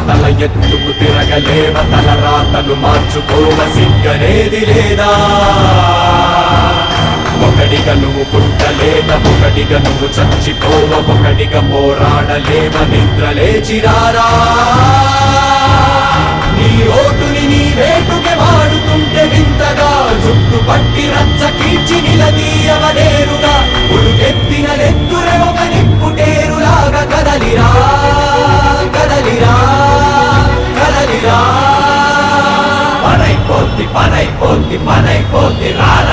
తల ఎత్తుకు తిరగలేవ తల రాతలు మార్చుకోవ సిగ్గనేది లేదా ఒకటిగా నువ్వు పుట్టలేక ఒకటిగా నువ్వు చచ్చిపోవ ఒకటిగా పోరాడలేవ నిద్ర లేచిరారా నీ ఓటు হতে পারে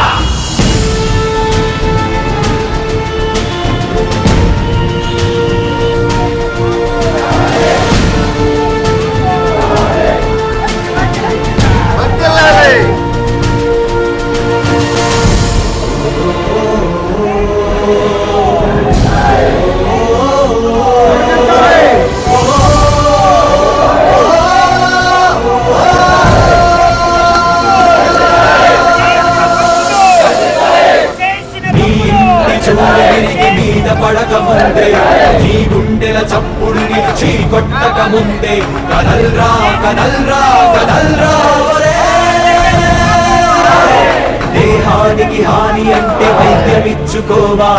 పడక ముందే నీ గుండెల చప్పుడు నిలిచి కొట్టక ముందే కదల్రా కదల్రా కదల్రా దేహానికి హాని అంటే వైద్యమిచ్చుకోవా?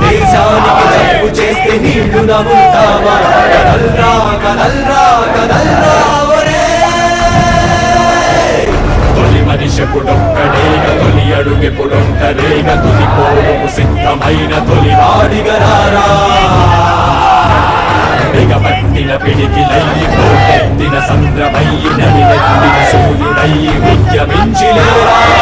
దేశానికి జబ్బు చేస్తే నీళ్ళు నమ్ముతావా కదల్రా కదల్రా కదల్రా ఒరే. తొలి మనిషెప్పుడొక్కడేగ తొలి అడుగెప్పుడొంటరేగ తుది పోరుకు సిద్ధమైన తొలి వాడిగరారా బిగపట్టిన పిడికిలయ్యి పోటెత్తిన సంద్రమయ్యి నడినెత్తిన సూర్యుడయ్యి ఉద్యమించిలేరా పోరాడని